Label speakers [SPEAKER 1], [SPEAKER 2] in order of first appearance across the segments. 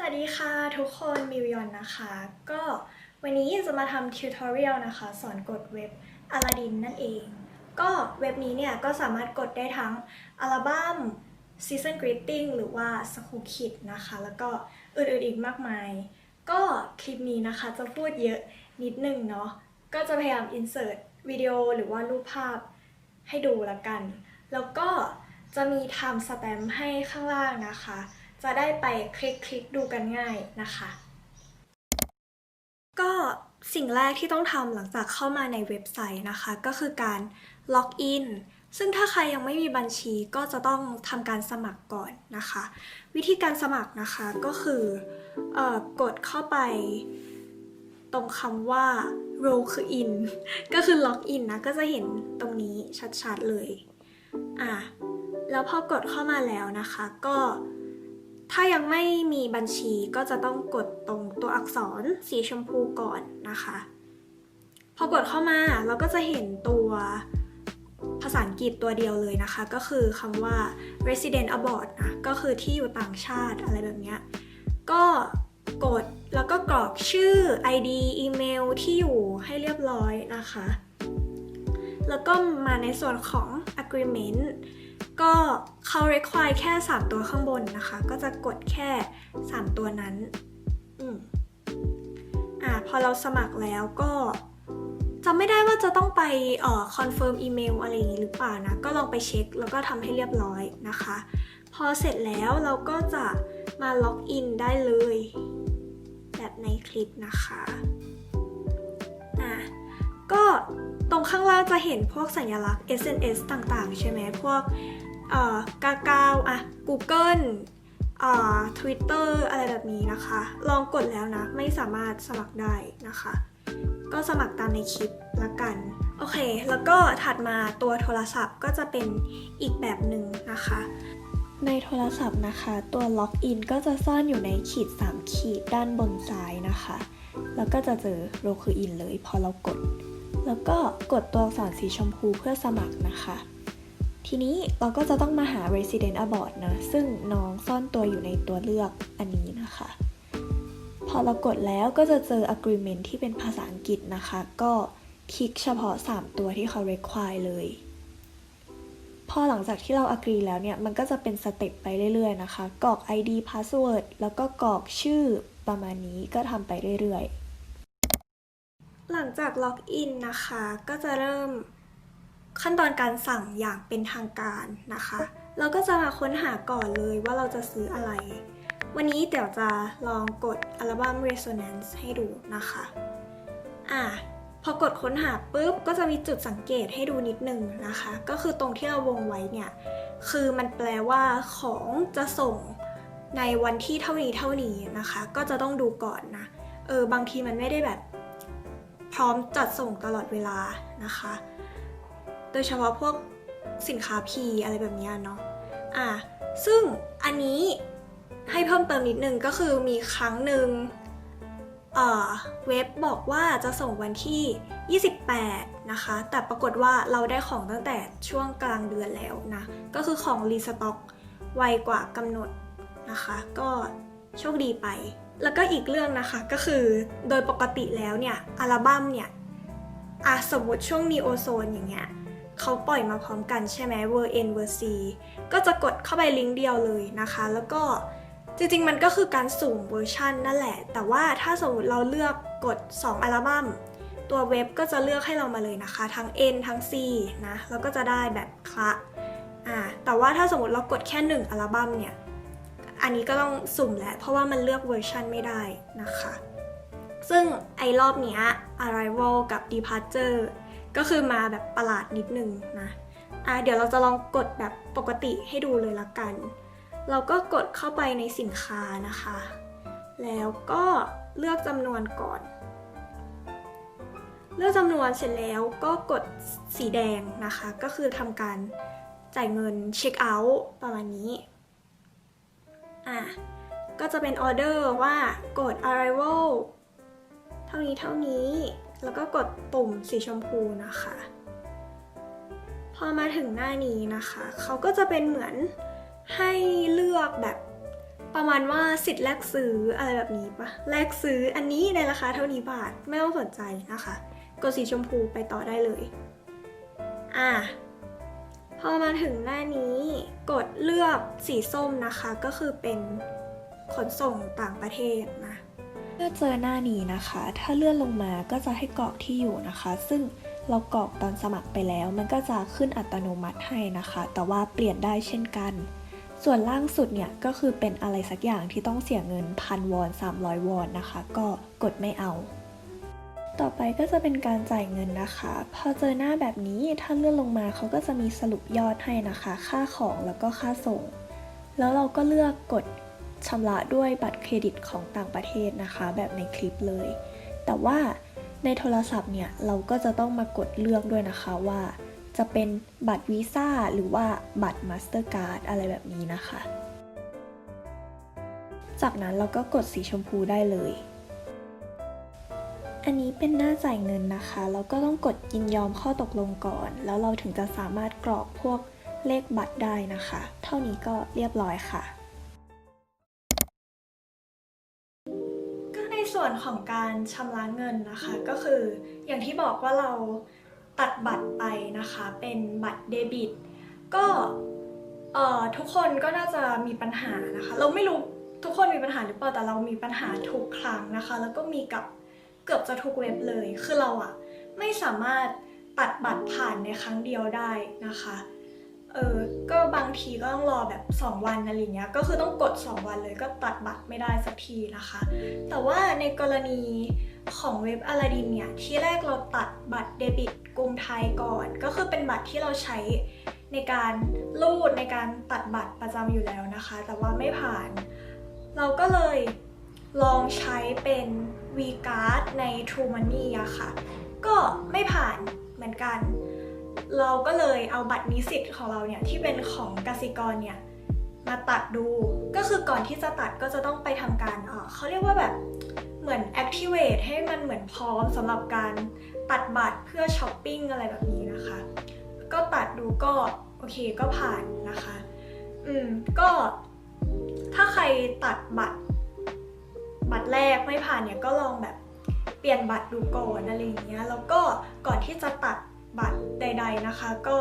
[SPEAKER 1] สวัสดีค่ะทุกคนมิวยอนนะคะ ก็วันนี้จะมาทำทิวทอเรียลนะคะ สอนกดเว็บ Aladdin นั่นเอง ก็เว็บนี้เนี่ยก็สามารถกดได้ทั้งอัลบั้ม Season Greeting หรือว่า School Kit นะคะ แล้วก็อื่นๆอีกมากมาย ก็คลิปนี้นะคะจะพูดเยอะนิดนึงเนาะก็จะพยายาม insert วิดีโอหรือว่ารูปภาพให้ดูละกัน แล้วก็จะมี time stamp ให้ข้างล่างนะคะ จะได้ไปคลิกคลิกดูกันง่ายนะคะ ก็สิ่งแรกที่ต้องทำหลังจากเข้ามาในเว็บไซต์นะคะ ก็คือการล็อกอินซึ่งถ้าใครยังไม่มีบัญชีก็จะต้องทำการสมัครก่อนนะคะ วิธีการสมัครนะคะก็คือเออกดเข้าไป ตรงคำว่า roll คือ in ก็คือล็อกอินนะ ก็จะเห็นตรงนี้ชัดๆเลย อะ แล้วพอกดเข้ามาแล้วนะคะ ก็ ถ้ายังไม่มีบัญชีก็จะต้องกดตรงตัวอักษรสีชมพูก่อนนะคะ พอกดเข้ามาเราก็จะเห็นตัวภาษาอังกฤษตัวเดียวเลยนะคะ ก็คือคำว่า resident abroad นะก็คือที่อยู่ต่างชาติอะไรแบบเนี้ยก็กดแล้วก็กรอกชื่อ ID อีเมลที่อยู่ให้เรียบร้อยนะคะ แล้วก็มาในส่วนของ agreement ก็เขา require แค่ 3 ตัวข้างบนนะคะ ก็จะกดแค่ 3 ตัวนั้น อืมอ่าพอเราสมัครแล้วก็จำไม่ได้ว่าจะต้องไปเอ่อ confirm อีเมลอะไรอย่างนี้หรือเปล่านะ ก็ลองไปเช็คแล้วก็ทำให้เรียบร้อยนะคะ พอเสร็จแล้วเราก็จะมาล็อกอินได้เลย แบบในคลิปนะคะ อะก็ ตรงข้างล่างจะเห็นพวกสัญลักษณ์ SNS ต่างๆ ใช่ไหมพวกเอ่อกากาวอะ Google อ่า Twitter อะไรแบบนี้นะคะ ลองกดแล้วนะ ไม่สามารถสมัครได้นะคะ ก็สมัครตามในคลิปละกัน โอเค แล้วก็ถัดมาตัวโทรศัพท์ก็จะเป็นอีกแบบหนึ่งนะคะ ในโทรศัพท์นะคะ ตัวล็อกอินก็จะซ่อนอยู่ในขีด 3 ขีดด้านบนซ้ายนะคะ แล้วก็จะเจอโรคืออินเลยพอเรากด แล้วก็กดตัวอักษรสีชมพูเพื่อสมัครนะคะ ทีนี้เราก็จะต้องมาหา Resident Abroad นะ ซึ่งน้องซ่อนตัวอยู่ในตัวเลือกอันนี้นะคะ พอเรากดแล้วก็จะเจอ agreement ที่เป็นภาษาอังกฤษนะคะ ก็คลิกเฉพาะ 3 ตัวที่เขา require เลย พอหลังจากที่เรา agree แล้วเนี่ย มันก็จะเป็นสเต็ปไปเรื่อยๆนะคะ กรอก ID password แล้วก็กรอกชื่อประมาณนี้ก็ทำไปเรื่อยๆ หลังจากล็อกอินนะคะ ก็จะเริ่มขั้นตอนการสั่งอย่างเป็นทางการนะคะ เราก็จะมาค้นหาก่อนเลยว่าเราจะซื้ออะไร วันนี้เดี๋ยวจะลองกดอัลบั้ม Resonance ให้ดูนะคะ อะพอกดค้นหาปุ๊บก็จะมีจุดสังเกตให้ดูนิดนึงนะคะ ก็คือตรงที่เราวงไว้เนี่ย คือมันแปลว่าของจะส่งในวันที่เท่านี้เท่านี้นะคะ ก็จะต้องดูก่อนนะ เออบางทีมันไม่ได้แบบ ร้อมจัดส่งตลอดเวลานะคะ โดยเฉพาะพวกสินค้าพีอะไรแบบนี้เนาะอะซึ่งอันนี้ให้เพิ่มเติมนิดนึงก็คือมีครั้งหนึ่งเอ่อเว็บบอกว่าจะส่งวันที่ 28 นะคะ แต่ปรากฏว่าเราได้ของตั้งแต่ช่วงกลางเดือนแล้วนะ ก็คือของรีสต็อกไวกว่ากำหนดนะคะ ก็โชคดีไป แล้วก็อีกเรื่องนะคะก็คือโดยปกติแล้วเนี่ยอัลบั้มเนี่ยอะสมมติช่วงนีโอโซนอย่างเงี้ยเขาปล่อยมาพร้อมกันใช่ไหมเวอร์เอ็นเวอร์ซีก็จะกดเข้าไปลิงก์เดียวเลยนะคะ แล้วก็จริงๆมันก็คือการสุ่มเวอร์ชันนั่นแหละ แต่ว่าถ้าสมมติเราเลือกกด 2 อัลบั้ม ตัวเว็บก็จะเลือกให้เรามาเลยนะคะ ทั้ง N ทั้ง C นะ แล้วก็จะได้แบบคละอ่าแต่ว่าถ้าสมมติเรากดแค่ 1 อัลบั้มเนี่ย อันนี้ก็ต้องสุ่มแหละ เพราะว่ามันเลือกเวอร์ชันไม่ได้นะคะ ซึ่งไอ้รอบนี้ Arrival กับ Departure ก็คือมาแบบประหลาดนิดนึงนะะเดี๋ยวเราจะลองกดแบบปกติให้ดูเลยละกัน เราก็กดเข้าไปในสินค้านะคะ แล้วก็เลือกจำนวนก่อน เลือกจำนวนเสร็จแล้วก็กดสีแดงนะคะ ก็คือทำการจ่ายเงินเช็คเอาท์ประมาณนี้ อะ ก็จะเป็นออเดอร์ว่ากด arrival เท่านี้เท่านี้ แล้วก็กดปุ่มสีชมพูนะคะ พอมาถึงหน้านี้นะคะ เขาก็จะเป็นเหมือนให้เลือกแบบประมาณว่าสิทธิ์แลกซื้ออะไรแบบนี้ปะแลกซื้ออันนี้ในราคาเท่านี้บาท ไม่ต้องสนใจนะคะ กดสีชมพูไปต่อได้เลย อะ พอมาถึงหน้านี้กดเลือกสีส้มนะคะ ก็คือเป็นขนส่งต่างประเทศนะเมื่อเจอหน้านี้นะคะ ถ้าเลื่อนลงมาก็จะให้กรอกที่อยู่นะคะ ซึ่งเรากรอกตอนสมัครไปแล้ว มันก็จะขึ้นอัตโนมัติให้นะคะ แต่ว่าเปลี่ยนได้เช่นกัน ส่วนล่างสุดเนี่ยก็คือเป็นอะไรสักอย่างที่ต้องเสียเงินพันวอน300 วอนนะคะ ก็กดไม่เอา ต่อไปก็จะเป็นการจ่ายเงินนะคะ พอเจอหน้าแบบนี้ถ้าเลื่อนลงมาเขาก็จะมีสรุปยอดให้นะคะ ค่าของแล้วก็ค่าส่ง แล้วเราก็เลือกกดชำระด้วยบัตรเครดิตของต่างประเทศนะคะ แบบในคลิปเลย แต่ว่าในโทรศัพท์เนี่ยเราก็จะต้องมากดเลือกด้วยนะคะว่า จะเป็นบัตรวีซ่าหรือว่าบัตรมาสเตอร์การ์ดอะไรแบบนี้นะคะ จากนั้นเราก็กดสีชมพูได้เลย อันนี้เป็นหน้าจ่ายเงินนะคะเราก็ต้องกดยินยอมข้อตกลงก่อน แล้วเราถึงจะสามารถกรอกพวกเลขบัตรได้นะคะ เท่านี้ก็เรียบร้อยค่ะ ก็ในส่วนของการชำระเงินนะคะ ก็คืออย่างที่บอกว่าเราตัดบัตรไปนะคะ เป็นบัตรเดบิต ก็ทุกคนก็น่าจะมีปัญหานะคะ เราไม่รู้ทุกคนมีปัญหาหรือเปล่าแต่เรามีปัญหาทุกครั้งนะคะ แล้วก็มีกับ เกือบจะทุกเว็บเลย คือเราอะไม่สามารถตัดบัตรผ่านในครั้งเดียวได้นะคะ เออก็บางทีก็ต้องรอแบบ 2 วันอะไรเงี้ย ก็คือต้องกด 2 วันเลยก็ตัดบัตรไม่ได้สักทีนะคะ แต่ว่าในกรณีของเว็บอลาดินเนี่ย ที่แรกเราตัดบัตรเดบิตกรุงไทยก่อน ก็คือเป็นบัตรที่เราใช้ในการรูดในการตัดบัตรประจำอยู่แล้วนะคะ แต่ว่าไม่ผ่าน เราก็เลยลองใช้เป็น V-Card ใน True Money อะค่ะ ก็ไม่ผ่านเหมือนกัน เราก็เลยเอาบัตรนิสิตของเราเนี่ย ที่เป็นของกสิกรเนี่ย มาตัดดู ก็คือก่อนที่จะตัดก็จะต้องไปทำการเอ่อเขาเรียกว่าแบบเหมือน activate ให้มันเหมือนพร้อมสำหรับการตัดบัตรเพื่อช้อปปิ้งอะไรแบบนี้นะคะ ก็ตัดดูก็โอเคก็ผ่านนะคะ อืมก็ถ้าใครตัดบัตร บัตรแรกไม่ผ่านเนี่ยก็ลองแบบเปลี่ยนบัตรดูก่อนอะไรอย่างเงี้ยแล้วก็ก่อนที่จะตัดบัตรใด ๆนะคะ ก็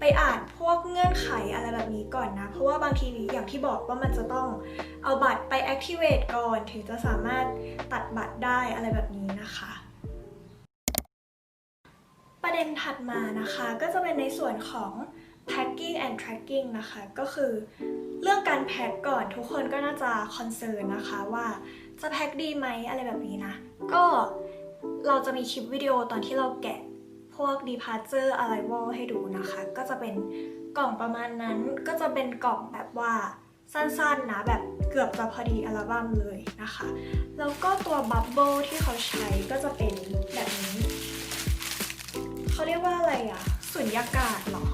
[SPEAKER 1] ไปอ่านพวกเงื่อนไขอะไรแบบนี้ก่อนนะ เพราะว่าบางทีอย่างที่บอกว่ามันจะต้องเอาบัตรไป activate ก่อน ถึงจะสามารถตัดบัตรได้อะไรแบบนี้นะคะ ประเด็นถัดมานะคะ ก็จะเป็นในส่วนของ packing and tracking นะคะ ก็คือเรื่องการแพ็คก่อนทุกคนก็น่าจะคอนเซิร์นนะคะว่า จะแพ็คดีไหมอะไรแบบนี้นะ ก็เราจะมีคลิปวิดีโอตอนที่เราแกะพวก departure arrival ให้ดูนะคะ ก็จะเป็นกล่องประมาณนั้น ก็จะเป็นกล่องแบบว่าสั้นๆนะแบบเกือบจะพอดีอัลบั้มเลยนะคะ แล้วก็ตัวบับเบิลที่เขาใช้ก็จะเป็นแบบนี้ เขาเรียกว่าอะไรอะสุญญากาศเหรอ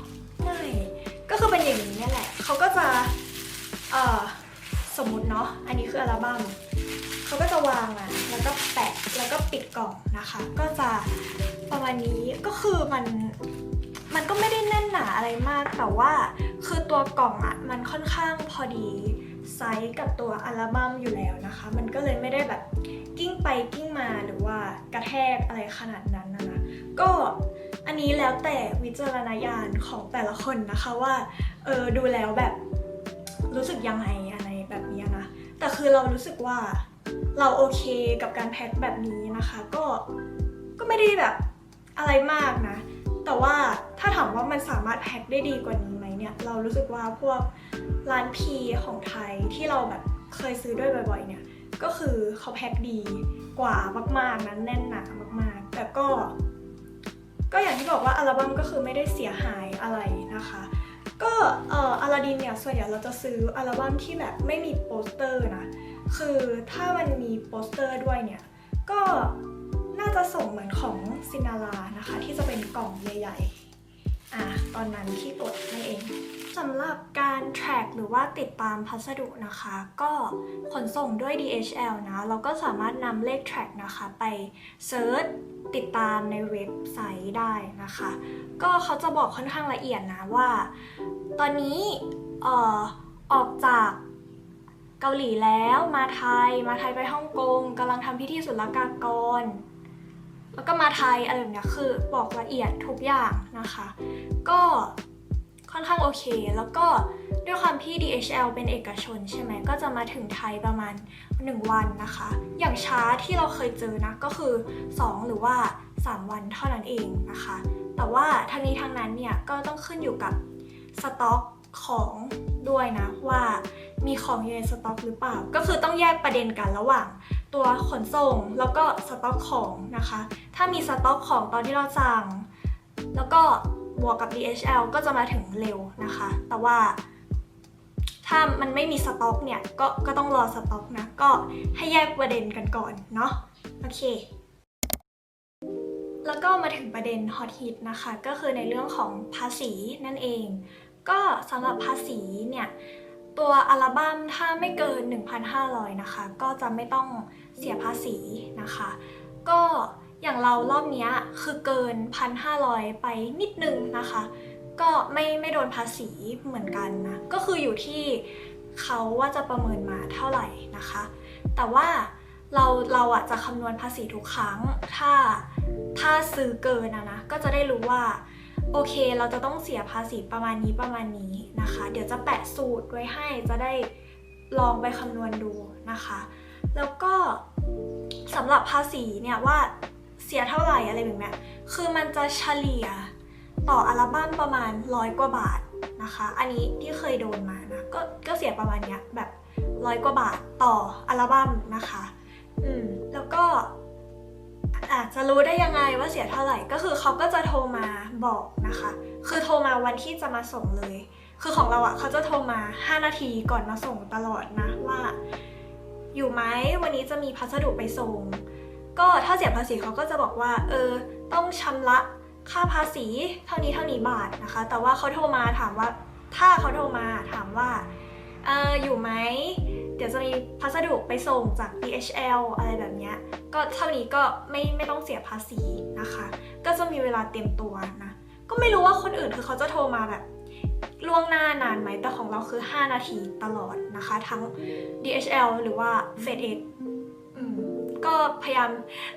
[SPEAKER 1] ไม่ ก็คือเป็นอย่างนี้นี่แหละ เขาก็จะ เอ่อ สมมติเนาะ อันนี้คืออัลบั้ม เขาก็จะวางอะแล้วก็แปะแล้วก็ปิดกล่องนะคะ ก็จะประมาณนี้ก็คือมันมันก็ไม่ได้แน่นหนาอะไรมาก แต่ว่าคือตัวกล่องอะมันค่อนข้างพอดีไซส์กับตัวอัลบั้มอยู่แล้วนะคะ มันก็เลยไม่ได้แบบกิ้งไปกิ้งมาหรือว่ากระแทกอะไรขนาดนั้นนะนะก็อันนี้แล้วแต่วิจารณญาณของแต่ละคนนะคะว่าเออดูแล้วแบบรู้สึกยังไงอะไรแบบนี้นะ แต่คือเรารู้สึกว่า เราโอเคกับการแพ็คแบบนี้นะคะ ก็ก็ไม่ได้แบบอะไรมากนะ แต่ว่าถ้าถามว่ามันสามารถแพ็คได้ดีกว่านี้ไหมเนี่ย เรารู้สึกว่าพวกร้านพีของไทยที่เราแบบเคยซื้อด้วยบ่อยๆเนี่ย ก็คือเขาแพ็คดีกว่ามากๆนั้นแน่นหนามากๆ แต่ก็ ก็อย่างที่บอกว่าอัลบั้มก็คือไม่ได้เสียหายอะไรนะคะ ก็เอ่ออลาดินเนี่ยส่วนใหญ่เราจะซื้ออัลบั้มที่แบบไม่มีโปสเตอร์นะ คือถ้ามันมีโปสเตอร์ด้วยเนี่ย ก็น่าจะส่งเหมือนของซินารานะคะ ที่จะเป็นกล่องใหญ่ๆ อะตอนนั้นที่กดนั่นเองสำหรับการ track หรือว่าติดตามพัสดุนะคะ ก็ขนส่งด้วย DHL นะเราก็สามารถนำเลข track นะคะ ไปเซิร์ชติดตามในเว็บไซต์ได้นะคะ ก็เขาจะบอกค่อนข้างละเอียดนะว่า ตอนนี้เอ่อออกจาก เกาหลีแล้วมาไทยมาไทยไปฮ่องกงกำลังทำพิธีศุลกากร แล้วก็มาไทยอะไรแบบนี้คือบอกละเอียดทุกอย่างนะคะ ก็ค่อนข้างโอเค แล้วก็ด้วยความที่ DHL เป็นเอกชนใช่ไหมก็จะมาถึงไทยประมาณ 1 วันนะคะ อย่างช้าที่เราเคยเจอนะก็คือ 2 หรือว่า 3 วันเท่านั้นเองนะคะ แต่ว่าทั้งนี้ทั้งนั้นเนี่ยก็ต้องขึ้นอยู่กับสต็อกของด้วยนะว่า มีของอยู่ในสต็อกหรือเปล่า ก็คือต้องแยกประเด็นกันระหว่างตัวขนส่งแล้วก็สต็อกของนะคะ ถ้ามีสต็อกของตอนที่เราสั่ง แล้วก็บวกกับ DHL ก็จะมาถึงเร็วนะคะ แต่ว่าถ้ามันไม่มีสต็อกเนี่ยก็ก็ต้องรอสต็อกนะ ก็ให้แยกประเด็นกันก่อนเนาะโอเค แล้วก็มาถึงประเด็นฮอตฮิตนะคะ ก็คือในเรื่องของภาษีนั่นเอง ก็สำหรับภาษีเนี่ย ตัวอัลบั้มถ้าไม่เกิน 1,500 นะคะ ก็จะไม่ต้องเสียภาษีนะคะ ก็อย่างเรารอบนี้คือเกิน 1,500 ไปนิดนึงนะคะ ก็ไม่ไม่โดนภาษีเหมือนกันนะ ก็คืออยู่ที่เขาว่าจะประเมินมาเท่าไหร่นะคะ แต่ว่าเราเราอะจะคำนวณภาษีทุกครั้ง ถ้าถ้าซื้อเกินอะนะ ก็จะได้รู้ว่า โอเค เราจะต้องเสียภาษีประมาณนี้ประมาณนี้นะคะ เดี๋ยวจะแปะสูตรไว้ให้จะได้ลองไปคำนวณดูนะคะ แล้วก็สำหรับภาษีเนี่ยว่าเสียเท่าไหร่อะไรแบบเนี้ยคือมันจะเฉลี่ยต่ออัลบั้มประมาณร้อยกว่าบาทนะคะ อันนี้ที่เคยโดนมานะก็ก็เสียประมาณเนี้ยแบบร้อยกว่าบาทต่ออัลบั้มนะคะ อืม แล้วก็ อาจจะรู้ได้ยังไงว่าเสียเท่าไหร่ก็คือเขาก็จะโทรมาบอกนะคะ คือโทรมาวันที่จะมาส่งเลย คือของเราอะ่ะเขาจะโทรมา 5 นาทีก่อนมาส่งตลอดนะว่า อยู่ไหมวันนี้จะมีพัสดุไปส่ง ก็ถ้าเสียภาษีเขาก็จะบอกว่า เออ ต้องชำระค่าภาษีเท่านี้เท่านี้บาทนะคะ แต่ว่าเขาโทรมาถามว่าถ้าเขาโทรมาถามว่าเอออยู่ไหม เดี๋ยวจะมีพัสดุไปส่งจาก DHL อะไรแบบนี้ก็เท่านี้ก็ไม่ไม่ต้องเสียภาษีนะคะ ก็จะมีเวลาเตรียมตัวนะ ก็ไม่รู้ว่าคนอื่นคือเขาจะโทรมาแบบล่วงหน้านานไหม แต่ของเราคือ 5 นาทีตลอดนะคะ ทั้ง DHL หรือว่า FedEx ก็พยายาม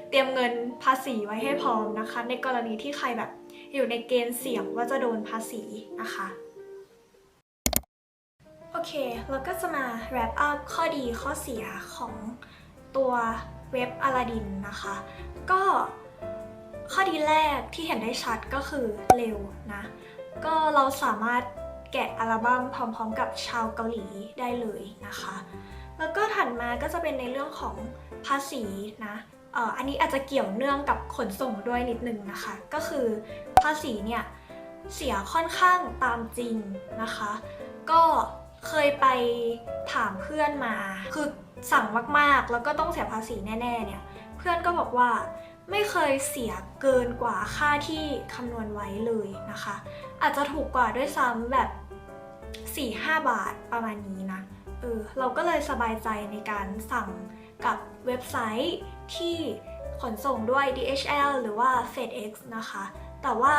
[SPEAKER 1] เตรียมเงินภาษีไว้ให้พร้อมนะคะ ในกรณีที่ใครแบบอยู่ในเกณฑ์เสี่ยงว่าจะโดนภาษีนะคะ อเค เราก็จะมา wrap up ข้อดีข้อเสียของตัวเว็บอลาดินนะคะ ก็ข้อดีแรกที่เห็นได้ชัดก็คือเร็วนะ ก็เราสามารถแกะอัลบั้มพร้อมๆกับชาวเกาหลีได้เลยนะคะ แล้วก็ถัดมาก็จะเป็นในเรื่องของภาษีนะเอออันนี้อาจจะเกี่ยวเนื่องกับขนส่งด้วยนิดนึงนะคะ ก็คือภาษีเนี่ยเสียค่อนข้างตามจริงนะคะ ก็ เคยไปถามเพื่อนมา คือสั่งมากๆ แล้วก็ต้องเสียภาษีแน่ๆเนี่ย เพื่อนก็บอกว่าไม่เคยเสียเกินกว่าค่าที่คำนวณไว้เลยนะคะ อาจจะถูกกว่าด้วยซ้ำแบบ 4-5 บาทประมาณนี้นะ เออ เราก็เลยสบายใจในการสั่งกับเว็บไซต์ที่ขนส่งด้วย DHL หรือว่า FedEx นะคะ แต่ว่า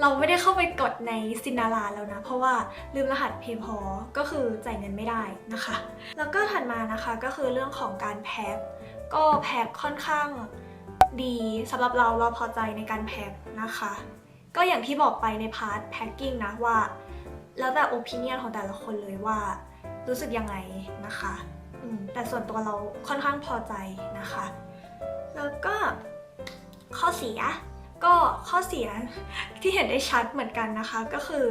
[SPEAKER 1] เราไม่ได้เข้าไปกดในซินาราแล้วนะ เพราะว่าลืมรหัส PayPal ก็คือจ่ายเงินไม่ได้นะคะ แล้วก็ถัดมานะคะก็คือเรื่องของการแพ็คก็แพ็คค่อนข้างดีสำหรับเราเราพอใจในการแพ็คนะคะ ก็อย่างที่บอกไปในพาร์ทแพ็คกิ้งนะว่า แล้วแต่โอปิเนียนของแต่ละคนเลยว่า รู้สึกยังไงนะคะแต่ส่วนตัวเราค่อนข้างพอใจนะคะ แล้วก็ข้อเสีย ก็ข้อเสียที่เห็นได้ชัดเหมือนกันนะคะ ก็คือ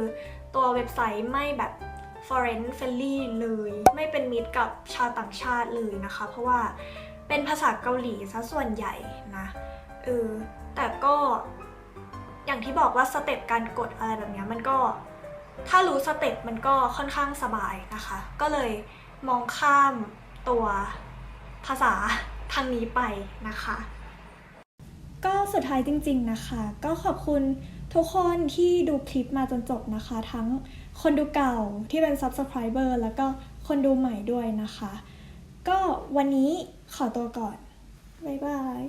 [SPEAKER 1] ตัวเว็บไซต์ไม่แบบ foreign friendly เลยไม่เป็นมิตรกับชาวต่างชาติเลยนะคะ เพราะว่าเป็นภาษาเกาหลีซะส่วนใหญ่นะเออแต่ก็อย่างที่บอกว่าสเต็ปการกดอะไรแบบนี้มันก็ถ้ารู้สเต็ปมันก็ค่อนข้างสบายนะคะ ก็เลยมองข้ามตัวภาษาทางนี้ไปนะคะ ก็สุดท้ายจริง ๆนะคะ ก็ขอบคุณทุกคนที่ดูคลิปมาจนจบนะคะ ทั้งคนดูเก่าที่เป็น Subscriber แล้วก็คนดูใหม่ด้วยนะคะ ก็วันนี้ขอตัวก่อน บ๊ายบาย